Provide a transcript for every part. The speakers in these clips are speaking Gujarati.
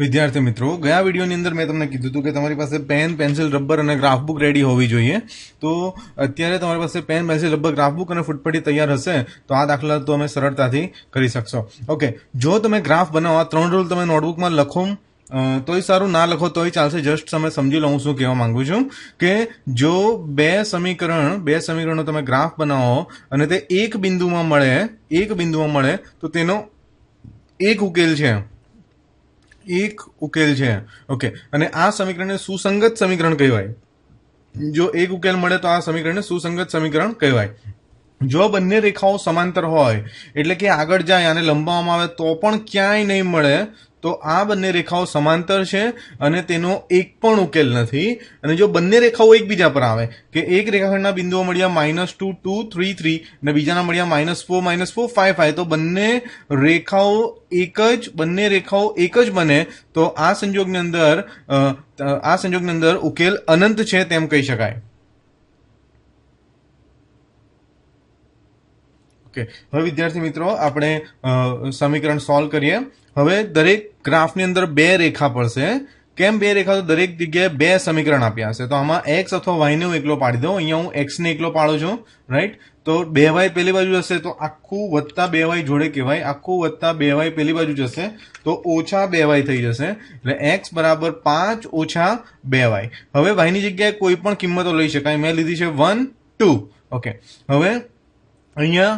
વિદ્યાર્થી મિત્રો, ગયા વિડીયોની અંદર મેં તમને કીધું હતું કે તમારી પાસે પેન, પેન્સિલ, રબર અને ગ્રાફબુક રેડી હોવી જોઈએ. તો અત્યારે તમારી પાસે પેન, પેન્સિલ, રબર, ગ્રાફબુક અને ફૂટપટ્ટી તૈયાર હશે, તો આ દાખલા તમે સરળતાથી કરી શકશો. ઓકે જો તમે ગ્રાફ બનાવો, આ ત્રણ રૂલ તમે નોટબુકમાં લખો. તોય સારું, ના લખો તોય ચાલશે. જસ્ટ તમે સમજી લો હું શું કહેવા માંગુ છું કે જો બે સમીકરણ, બે સમીકરણો તમે ગ્રાફ બનાવો અને તે એક બિંદુમાં મળે, એક બિંદુમાં મળે, તો તેનો એક ઉકેલ છે. એક ઉકેલ છે. ઓકે અને આ સમીકરણને સુસંગત સમીકરણ કહેવાય. જો એક ઉકેલ મળે તો આ સમીકરણને સુસંગત સમીકરણ કહેવાય. જો બંને રેખાઓ સમાંતર હોય, એટલે કે આગળ જાય અને લંબાવવામાં આવે તો પણ ક્યાંય નહીં મળે, તો આ બંને રેખાઓ સમાંતર છે અને તેનો એક પણ ઉકેલ નથી. અને જો બંને રેખાઓ એકબીજા પર આવે, કે એક રેખાખંડના બિંદુઓ મળ્યા minus two two three three અને બીજાના મળ્યા minus four minus four five five તો બંને રેખાઓ એક જ, બંને રેખાઓ એક જ બને, તો આ સંજોગની અંદર આ સંજોગની અંદર ઉકેલ અનંત છે તેમ કહી શકાય. ઓકે. હવે વિદ્યાર્થી મિત્રો, આપણે સમીકરણ સોલ્વ કરીએ. હવે દરેક ગ્રાફની અંદર બે રેખા પડશે. કેમ બે રેખા? તો દરેક જગ્યાએ બે સમીકરણ આપ્યા હશે. તો આમાં એક્સ અથવા વાયને હું એકલો પાડી દઉં. અહીંયા હું એક્સ ને એકલો પાડું છું રાઈટ તો બે વાય પેલી બાજુ હશે, તો આખું વત્તા બે વાય જોડે કહેવાય. આખું વત્તા બે વાય પેલી બાજુ જશે તો ઓછા બે વાય થઈ જશે. એટલે એક્સ બરાબર પાંચ ઓછા બે વાય હવે વાયની જગ્યાએ કોઈ પણ કિંમતો લઈ શકાય. મેં લીધી છે વન ટુ ઓકે. હવે અહીંયા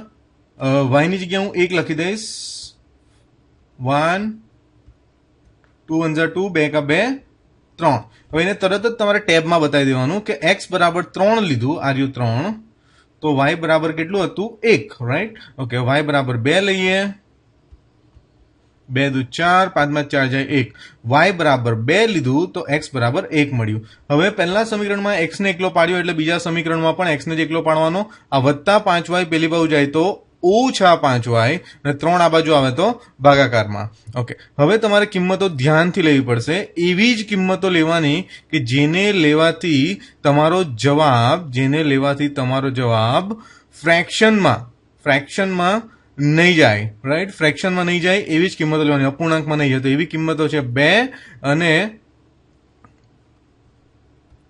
વાયની જગ્યાએ હું એક લખી દઈશ. વન ટુ વન ટુ બે કા બે, ત્રણ. હવે એને તરત જ તમારે ટેબમાં બતાવી દેવાનું કે એક્સ બરાબર ત્રણ લીધું આર્યુ ત્રણ. તો વાય બરાબર કેટલું હતું? એક રાઈટ ઓકે વાય બરાબર બે લઈએ. બે દુ ચાર, પાંચમાં ચાર જાય એક. વાય બરાબર બે લીધું, તો એક્સ બરાબર એક મળ્યું. હવે પહેલા સમીકરણમાં એક્સને એકલો પાડ્યો એટલે બીજા સમીકરણમાં પણ એક્સને જ એકલો પાડવાનો. આ વત્તા પાંચ વાય પેલી બાજુ જાય તો ઓછા પાંચ વાય અને ત્રણ આ બાજુ આવે તો ભાગાકારમાં. ઓકે હવે તમારે કિંમતો ધ્યાનથી લેવી પડશે. એવી જ કિંમતો લેવાની કે જેને લેવાથી તમારો જવાબ, જેને લેવાથી તમારો જવાબ ફ્રેક્શનમાં ફ્રેક્શનમાં નહીં જાય. રાઈટ ફ્રેક્શનમાં નહીં જાય, એવી જ કિંમતો લેવાની. અપૂર્ણાંકમાં નહીં જાય. તો એવી કિંમતો છે બે અને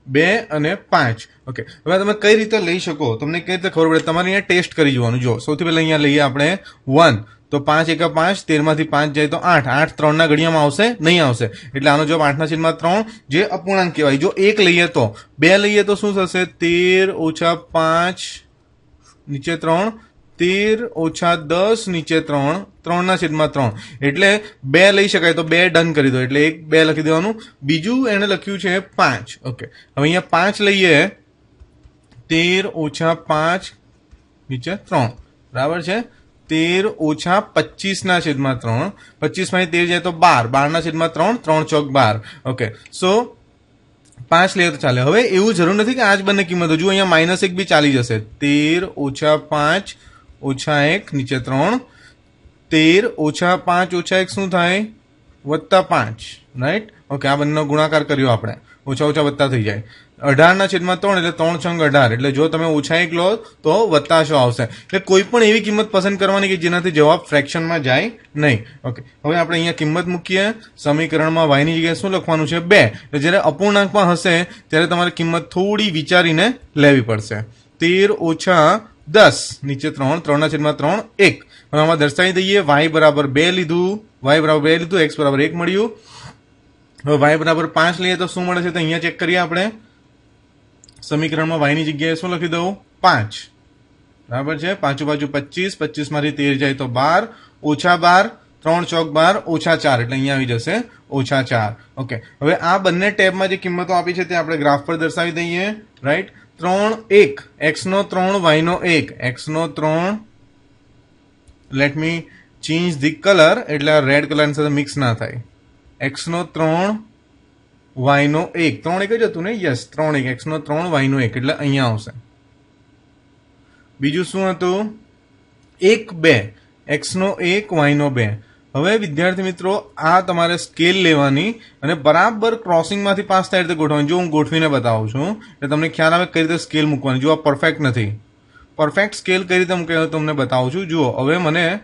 બે અને પાંચ. ઓકે હવે તમે કઈ રીતે લઈ શકો? તમને કઈ રીતે ખબર પડે? તમારે અહીંયા ટેસ્ટ કરી જોવાનું. જો, સૌથી પહેલા અહીંયા લઈએ આપણે વન. તો પાંચ એકા પાંચ, તેરમાંથી પાંચ જાય તો આઠ. આઠ ત્રણના ઘડિયામાં આવશે? નહીં આવશે. એટલે આનો જવાબ આઠના છેદમાં ત્રણ, જે અપૂર્ણાંક કહેવાય. જો એક લઈએ તો. બે લઈએ તો શું થશે? તેર ઓછા પાંચ, નીચે ત્રણ. તેર ઓછા દસ, નીચે ત્રણ, ત્રણના છેદમાં ત્રણ. એટલે બે લઈ શકાય તો બે ડન કરી દો. એટલે એક, બે લખી દેવાનું. બીજું એણે લખ્યું છે પાંચ. ઓકે. હવે અહીંયા પાંચ લઈએ. તેર ઓછા પાંચ, નીચે ત્રણ. બરાબર છે? તેર ઓછા પચીસના છેદમાં ત્રણ. પચીસમાંથી તેર જાય તો બાર. બારના છેદમાં ત્રણ ત્રણ ચોક બાર. ઓકે. સો, પાંચ લઈએ તો ચાલે. હવે એવું જરૂર નથી કે આ જ બંને કિંમતો. જો અહીંયા માઇનસ એક બી ચાલી જશે. તેર ઓછા પાંચ ઓછા એક, નીચે ત્રણ. તેર ઓછા પાંચ, ઓછા એક શું થાય? વત્તા પાંચ રાઈટ ઓકે આ બંનેનો ગુણાકાર કર્યો આપણે. ઓછા ઓછા વત્તા થઈ જાય. અઢારના છેદમાં ત્રણ એટલે ત્રણ છંગ અઢાર. એટલે જો તમે ઓછા એક લો, તો વત્તા શો આવશે? એટલે કોઈ પણ એવી કિંમત પસંદ કરવાની કે જેનાથી જવાબ ફ્રેક્શનમાં જાય નહીં. ઓકે હવે આપણે અહીંયા કિંમત મૂકીએ. સમીકરણમાં વાયની જગ્યાએ શું લખવાનું છે? બે. એટલે જ્યારે અપૂર્ણાંકમાં હશે, ત્યારે તમારે કિંમત થોડી વિચારીને લેવી પડશે. તેર ઓછા દસ. નીચે ત્રણ ત્રણના છેદમાં ત્રણ, એક. હવે આમાં દર્શાવી દઈએ વાય બરાબર બે લીધું વાય બરાબર બે લીધું એક્સ બરાબર એક મળ્યું. હવે વાય બરાબર પાંચ લઈએ તો શું મળે છે? તો અહીંયા ચેક કરીએ આપણે. સમીકરણમાં વાયની જગ્યાએ શું લખી દઉં? પાંચ. બરાબર છે? પાંચું બાજુ પચીસ મારી તેર જાય તો બાર, ઓછા બાર, ત્રણ ચોક બાર, ઓછા ચાર. એટલે અહીંયા આવી જશે, ઓછા ચાર. ઓકે. હવે આ બંને ટેબમાં જે કિંમતો આપી છે તે આપણે ગ્રાફ પર દર્શાવી દઈએ. રાઈટ? ત્રણ એક. એક્સ નો ત્રણ વાય નો એક. એક્સ નો ત્રણ. Let me change the colour એટલે રેડ કલરની સાથે મિક્સ ના થાય. એક્સ નો ત્રણ વાય નો એક. ત્રણ એક જ હતું ને? યસ ત્રણ એક. એક્સ નો ત્રણ વાય નો એક. એટલે અહીંયા આવશે. બીજું શું હતું? એક બે. એક્સ નો એક વાય નો બે. હવે, વિદ્યાર્થી મિત્રો, આ તમારે સ્કેલ લેવાની અને બરાબર ક્રોસિંગમાંથી પાસ થાય રીતે ગોઠવવાની. જો હું ગોઠવીને બતાવું છું, એટલે તમને ખ્યાલ આવે કઈ રીતે સ્કેલ મૂકવાની. જો આ પરફેક્ટ નથી. પરફેક્ટ સ્કેલ કઈ રીતે મૂકે તમને બતાવું છું. જુઓ, હવે મને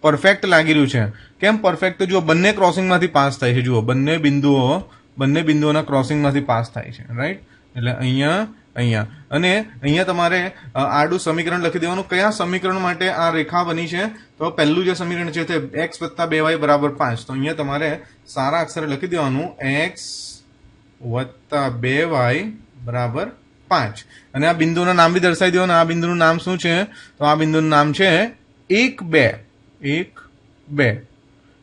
પરફેક્ટ લાગી રહ્યું છે. કેમ પરફેક્ટ જુઓ, બંને ક્રોસિંગમાંથી પાસ થાય છે. જુઓ, બંને બિંદુઓ, બંને બિંદુઓના ક્રોસિંગમાંથી પાસ થાય છે રાઈટ એટલે અહીંયા અહીંયા. અને અહીંયા તમારે આડું સમીકરણ લખી દેવાનું. કયા સમીકરણ માટે આ રેખા બની છે? તો પહેલું જે સમીકરણ છે તે એક્સ વત્તા બે વાય બરાબર પાંચ. તો અહીંયા તમારે સારા અક્ષરે લખી દેવાનું. એક્સ વત્તા બે વાય બરાબર પાંચ. અને આ બિંદુના નામ બી દર્શાવી દેવાનું. આ બિંદુનું નામ શું છે? તો આ બિંદુનું નામ છે એક બે. એક બે.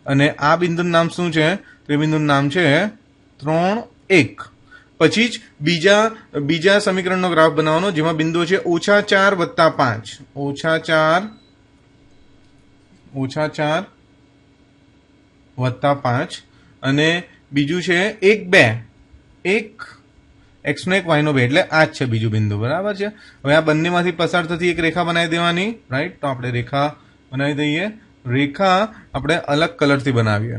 અને આ બિંદુનું નામ શું છે? તો એ બિંદુનું નામ છે ત્રણ એક. પછી જ બીજા બીજા સમીકરણનો ગ્રાફ બનાવવાનો, જેમાં બિંદુ છે ઓછા ચાર વત્તા પાંચ. ઓછા ચાર ઓછા ચાર વત્તા પાંચ. અને બીજું છે એક બે. એક એક્સનો એક, વાયનો બે. એટલે આ જ છે બીજું બિંદુ. બરાબર છે? હવે આ બંનેમાંથી પસાર થતી એક રેખા બનાવી દેવાની. રાઈટ તો આપણે રેખા બનાવી દઈએ. રેખા આપણે અલગ કલરથી બનાવીએ.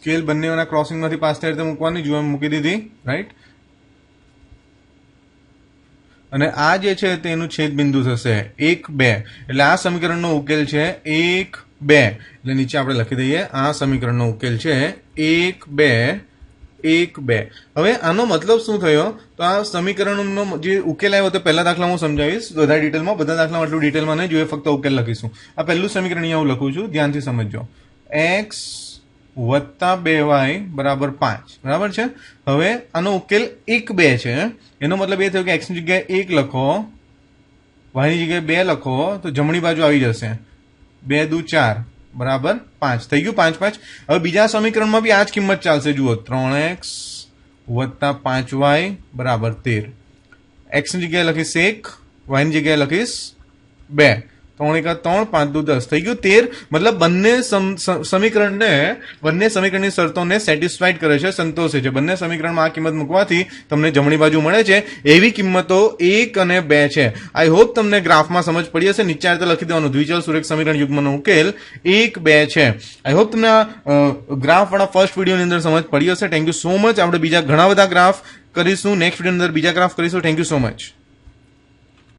સ્કેલ બંનેઓના ક્રોસિંગમાંથી પાસ રીતે મૂકવાની જો એમ મૂકી દીધી રાઈટ અને આ જે છે તેનું છેદ બિંદુ થશે. એક, બે. એટલે આ સમીકરણનો ઉકેલ છે એક, બે. એટલે નીચે આપણે લખી દઈએ, આ સમીકરણનો ઉકેલ છે એક, બે એક, બે. હવે આનો મતલબ શું થયો? તો આ સમીકરણનો જે ઉકેલ આવ્યો તે પહેલા દાખલા હું સમજાવીશ બધા ડિટેલમાં બધા દાખલામાં એટલું ડિટેલમાં નહીં, જોઈએ ફક્ત ઉકેલ લખીશું. આ પહેલું સમીકરણ અહીંયા હું લખું છું, ધ્યાનથી સમજજો. એક્સ વત્તા બે વાય બરાબર પાંચ. બરાબર છે? હવે આનો ઉકેલ એક બે છે. એનો મતલબ એ થયો કે એક્સની જગ્યાએ એક લખો વાયની જગ્યાએ બે લખો, તો જમણી બાજુ આવી જશે. બે દુ ચાર. બરાબર? પાંચ. થઈ ગયું પાંચ પાંચ. હવે બીજા સમીકરણમાં બી આ જ કિંમત ચાલશે. જુઓ, ત્રણ એક્સ વત્તા પાંચ વાય બરાબર તેર. એક્સની જગ્યાએ લખીશ એક વાયની જગ્યાએ લખીશ બે. ત્રણ એકા ત્રણ, પાંચ દુ દસ. થઈ ગયું તેર. મતલબ બંને સમીકરણને, બંને સમીકરણની શરતોને સેટિસ્ફાઈડ કરે છે, સંતોષે છે. બંને સમીકરણમાં આ કિંમત મૂકવાથી તમને જમણી બાજુ મળે છે. એવી કિંમતો એક અને બે છે. આઈ હોપ તમને ગ્રાફમાં સમજ પડી હશે. નીચે રીતે લખી દેવાનું. દ્વિચલ સુરેખ સમીકરણ યુગ્મનો ઉકેલ એક, બે છે. આઈ હોપ તમને આ ગ્રાફ ફર્સ્ટ વિડીયોની અંદર સમજ પડી હશે. થેન્ક યુ સો મચ આપણે બીજા ઘણા બધા ગ્રાફ કરીશું. નેક્સ્ટ વીડિયો અંદર બીજા ગ્રાફ કરીશું. Thank you so much